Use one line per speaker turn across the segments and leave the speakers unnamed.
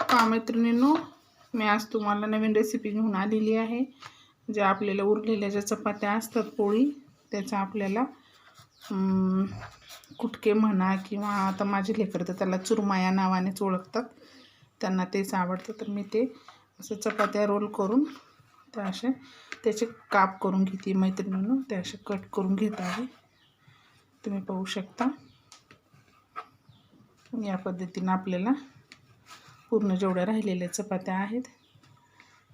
हा मैत्रिणींनो मी आज तुम्हाला नवीन रेसिपी घेऊन आलेली आहे. ज्या आपल्याला उरलेल्या ज्या चपात्या असतात पोळी त्याचा आपल्याला कुटके म्हणा किंवा आता माझे लेकर तर त्याला चुरमा या नावानेच ओळखतात. त्यांना तेच आवडतं तर मी ते असं चपात्या रोल करून त्या असे त्याचे काप करून घेते मैत्रिणींनो ते असे कट करून घेत आहे. तुम्ही पाहू शकता. या पद्धतीनं आपल्याला पूर्ण जेवढ्या राहिलेल्या चपात्या आहेत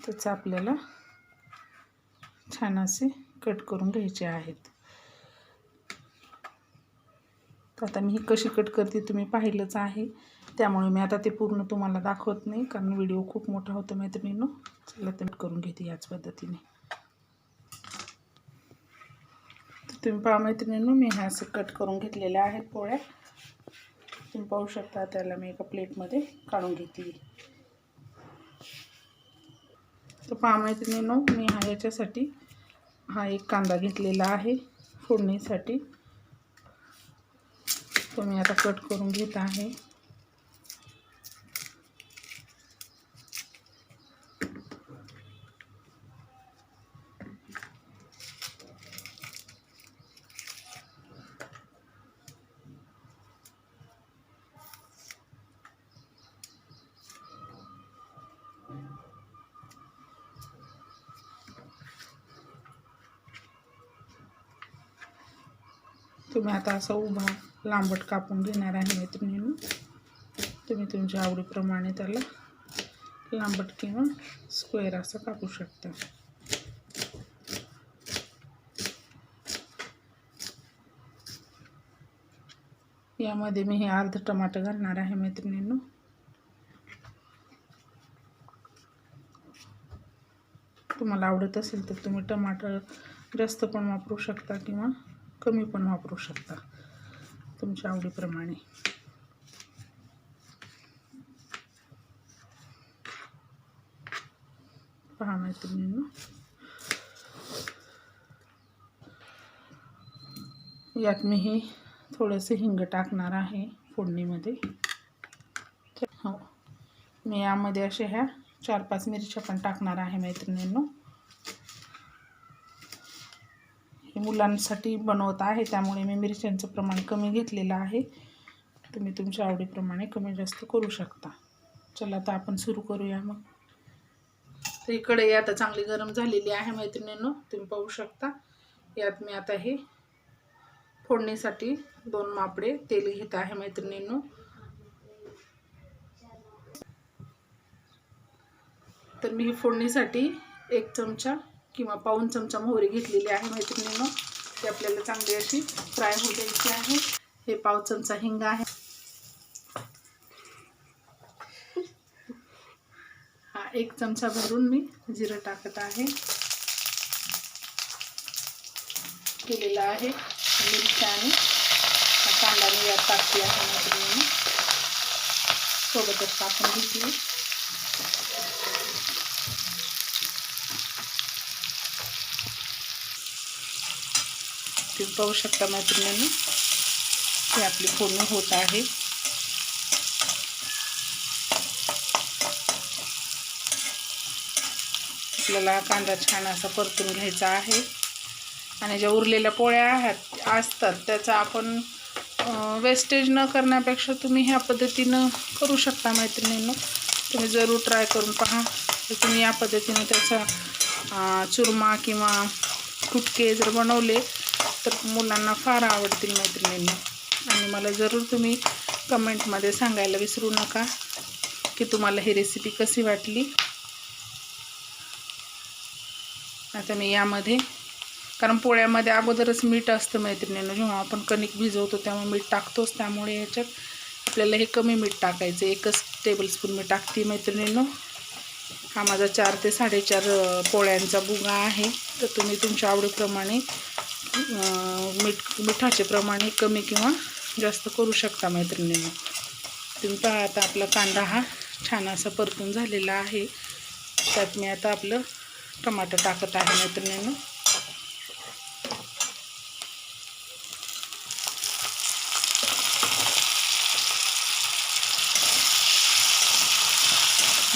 त्याचं आपल्याला छान असे कट करून घ्यायचे आहेत. तर आता मी ही कशी कट करते तुम्ही पाहिलंच आहे. त्यामुळे मी आता ते पूर्ण तुम्हाला दाखवत नाही कारण व्हिडिओ खूप मोठा होतो मैत्रिणींनो. चला ते करून घेते याच पद्धतीने. तर तुम्ही पहा मैत्रिणींनो मी ह्या असं कट करून घेतलेल्या आहेत पोळ्या. तुम्ही पाहू शकता त्याला मी एका प्लेटमध्ये काढून घेतली तर पहा नो मी हा याच्यासाठी हा एक कांदा घेतलेला आहे फोडणीसाठी. तो मी आता कट करून घेत आहे. तुम्ही आता असा उभा लांबट कापून घेणार आहे मैत्रिणीनं. तुम्ही तुमच्या आवडीप्रमाणे त्याला लांबट किंवा स्क्वेअर असं कापू शकता. यामध्ये मी हे अर्ध टमाटर घालणार आहे मैत्रिणींनो. तुम्हाला आवडत असेल तर तुम्ही टमाटर जास्त पण वापरू शकता किंवा कमी पण वापरू शकता तुमच्या आवडीप्रमाणे. पहा मैत्रिणींनो. यात मी हे थोडंसं हिंग टाकणार आहे फोडणीमध्ये. हो मी यामध्ये असे ह्या चार पाच मिरच्या पण टाकणार आहे मैत्रिणींनो. हे मुलांसाठी बनवत आहे त्यामुळे मी मिरच्यांचं प्रमाण कमी घेतलेलं आहे. तुम्ही तुमच्या आवडीप्रमाणे कमी जास्त करू शकता. चला आता आपण सुरू करूया मग. तर ही कढई आता चांगली गरम झालेली आहे मैत्रिणींनो. तुम्ही पाहू शकता. यात मी आता हे फोडणीसाठी दोन मापडे तेल घेत आहे मैत्रिणींनो. तर मी ही फोडणीसाठी एक चमचा किंवा पाऊन चमचा मोहरी घेतलेली आहे मैत्रिणीनं. ती आपल्याला चांगली अशी फ्राय होऊ द्यायची आहे. हे पाव चमचा हिंग आहे. हा एक चमचा भरून मी जिरं टाकत आहे. केलेला आहे. मिरच्या आणि कांदा मी यात टाकली आहे मैत्रिणीनं. सोबतच टाकून घेतली. तुम्ही पाहू शकता मैत्रिणींनी ही आपली फोडणी होत आहे. आपल्याला कांदा छान असा परतून घ्यायचा आहे. आणि ज्या उरलेल्या पोळ्या आहेत असतात त्याचा आपण वेस्टेज न करण्यापेक्षा तुम्ही ह्या पद्धतीनं करू शकता मैत्रिणींनो. तुम्ही जरूर ट्राय करून पहा. तर तुम्ही या पद्धतीनं त्याचा चुरमा किंवा कुटके जर बनवले तर मुलांना फार आवडतील मैत्रिणींना. आणि मला जरूर तुम्ही कमेंटमध्ये सांगायला विसरू नका की तुम्हाला ही रेसिपी कशी वाटली. आता मी यामध्ये कारण पोळ्यामध्ये अगोदरच मीठ असतं मैत्रिणीनं जेव्हा आपण कणिक भिजवतो तेव्हा मीठ टाकतोच त्यामुळे याच्यात आपल्याला हे कमी मीठ टाकायचं एकच टेबलस्पून मी टाकते मैत्रिणीनं. हा माझा चार ते साडेचार पोळ्यांचा बुगा आहे. तर तुम्ही तुमच्या आवडीप्रमाणे मीठ मिठाचे प्रमाणे कमी किंवा जास्त करू शकता मैत्रिणींनो. तुम्ही पहा आता आपला कांदा हा छान असा परतून झालेला आहे. त्यात मी आता आपलं टमाटर टाकत आहे मैत्रिणीनं.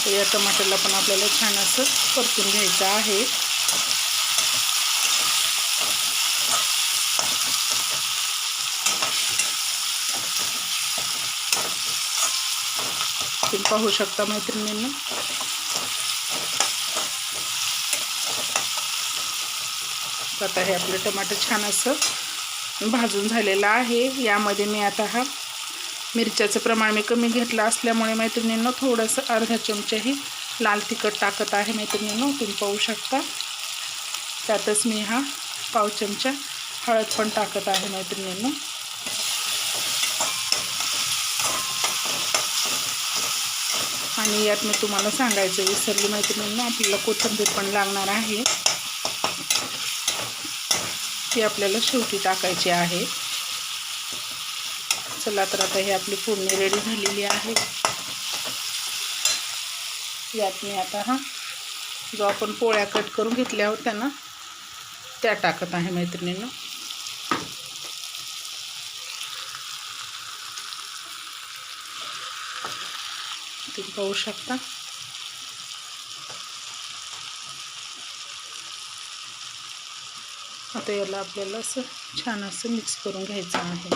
या टमाटरला पण आपल्याला छान असं परतून घ्यायचं आहे. पाहू शकता मैत्रिणींना. आता हे आपलं टमाटर छान असं भाजून झालेलं आहे. यामध्ये मी आता हा मिरच्याचं प्रमाण मी कमी घेतलं असल्यामुळे मैत्रिणींना थोडंसं अर्धा चमचाही लाल तिखट टाकत आहे मैत्रिणींनो. तुम्ही पाहू शकता. त्यातच मी हा पाव चमचा हळद पण टाकत आहे मैत्रिणींना. आणि यात मी तुम्हाला सांगायचं विसरली मैत्रिणींना आपल्याला कोथिंबीर पण लागणार आहे. ती आपल्याला शेवटी टाकायची आहे. चला तर आता ही आपली फोडणी रेडी झालेली आहे. यात मी आता हा जो आपण पोळ्या कट करून घेतल्या होत्या ना त्या टाकत आहे मैत्रिणींना. तुम्ही पाहू शकता. आता याला आपल्याला असं छान असं मिक्स करून घ्यायचं आहे.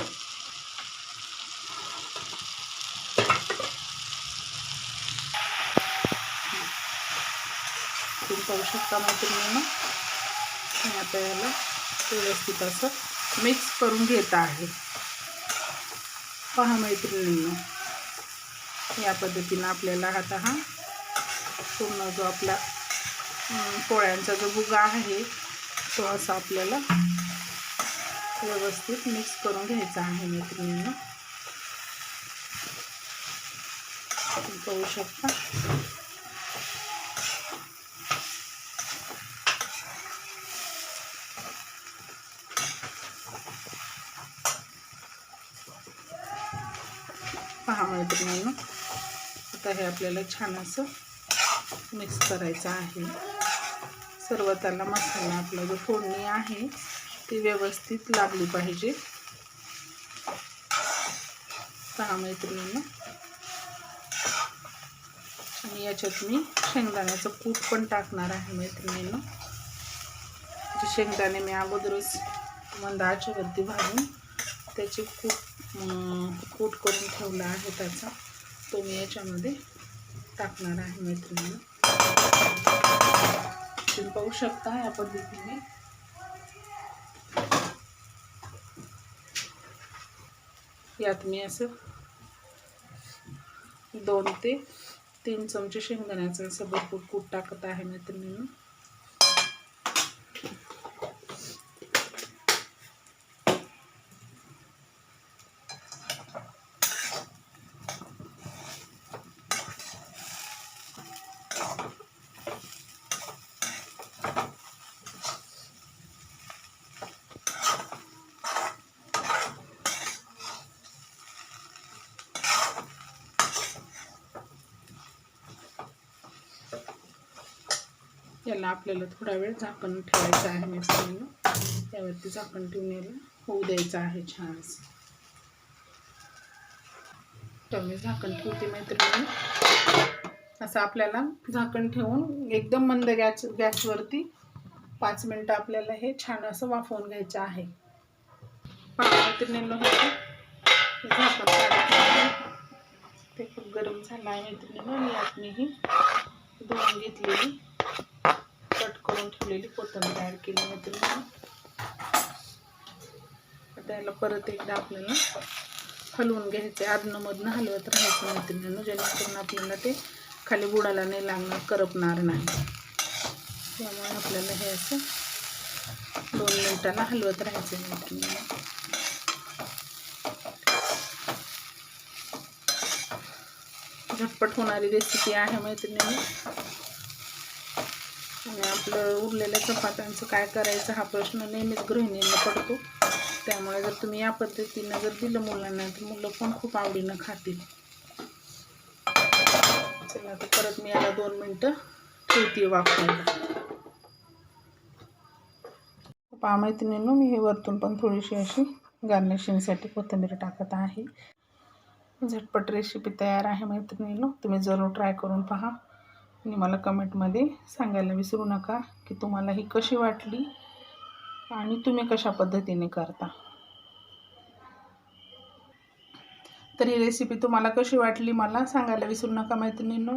तुम्ही पाहू शकता मैत्रिणींना. मी आता याला व्यवस्थित असं मिक्स करून घेत आहे. पहा मैत्रिणींना. या पद्धतीनं आपल्याला आता हा पूर्ण जो आपला पोळ्यांचा जो भुगा आहे तो असा आपल्याला व्यवस्थित मिक्स करून घ्यायचा आहे मैत्रिणींना. पाहू शकता. पहा मैत्रिणींना. आता हे आपल्याला छान असं मिक्स करायचं आहे. सर्व त्याला मसाला आपला जो फोडणी आहे ती व्यवस्थित लागली पाहिजे. पहा मैत्रिणींना. आणि याच्यात मी शेंगदाण्याचं कूट पण टाकणार आहे मैत्रिणींना. जे शेंगदाणे मी अगोदरच मंदाच्यावरती भाजून त्याचे कूट कूट करून ठेवला आहे त्याचा. तो मी याच्यामध्ये टाकणार आहे मैत्रिणी तुम्ही पाहू शकता या पद्धतीने यात मी असं दोन ते तीन चमचे शेंगदाण्याचं असं भरपूर कूट टाकत आहे मैत्रिणी याला आपल्याला थोडा वेळ झाकण ठेवायचं आहे मिरचीनं त्यावरती झाकण ठेवून याला होऊ द्यायचं आहे छान तर मी झाकण ठेवते मैत्रिणी असं आपल्याला झाकण ठेवून एकदम मंद गॅस गॅसवरती पाच मिनटं आपल्याला हे छान असं वाफवून घ्यायचं आहे. पाच मैत्रिणींना झाकण ते खूप गरम झालं आहे मैत्रिणीनं. आणि यात धुवून घेतलेली. कट करून ठेवलेली कोथिंबीर ॲड केली मैत्रिणी त्याला परत एकदा आपल्याला हलवून घ्यायचे आदनंमधनं हलवत राहायचं मैत्रिणीनं जेणेकरून आपल्याला ते खाली बुडाला नाही लागणार करपणार नाही. त्यामुळे आपल्याला हे असं दोन मिनटाला हलवत राहायचं मैत्रिणीनं झटपट होणारी रेसिपी आहे मैत्रिणीने. आणि आपलं उरलेल्या चपात्यांचं काय करायचं हा प्रश्न नेहमीच गृहिणींना पडतो. त्यामुळे जर तुम्ही या पद्धतीनं जर दिलं मुलांना तर मुलं पण खूप आवडीनं खातील. चला तर परत मी याला दोन मिनटं ठेवते वापरायला पहा मैत्रिणींनो मी हे वरतून पण थोडीशी अशी गार्निशिंगसाठी कोथिंबीर टाकत आहे. झटपट रेसिपी तयार आहे मैत्रिणींनो. तुम्ही जरूर ट्राय करून पहा. आणि मला कमेंटमध्ये सांगायला विसरू नका की तुम्हाला ही कशी वाटली आणि तुम्ही कशा पद्धतीने करता. तर ही रेसिपी तुम्हाला कशी वाटली मला सांगायला विसरू नका मैत्रिणींनो.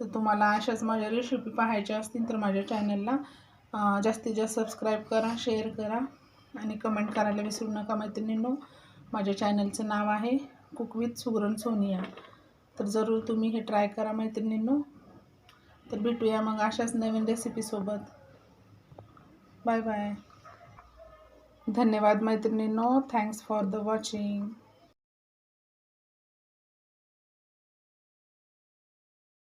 तर तुम्हाला अशाच माझ्या रेसिपी पाहायच्या असतील तर माझ्या चॅनलला जास्तीत जास्त सबस्क्राईब करा शेअर करा आणि कमेंट करायला विसरू नका मैत्रिणींनो. माझ्या चॅनलचं नाव आहे कुक विथ सुगरण सोनिया. तर जरूर तुम्ही हे ट्राय करा मैत्रिणींनो. तर भेटूया मग अशाच नवीन रेसिपीसोबत बाय बाय धन्यवाद मैत्रिणींनो. Thanks for the watching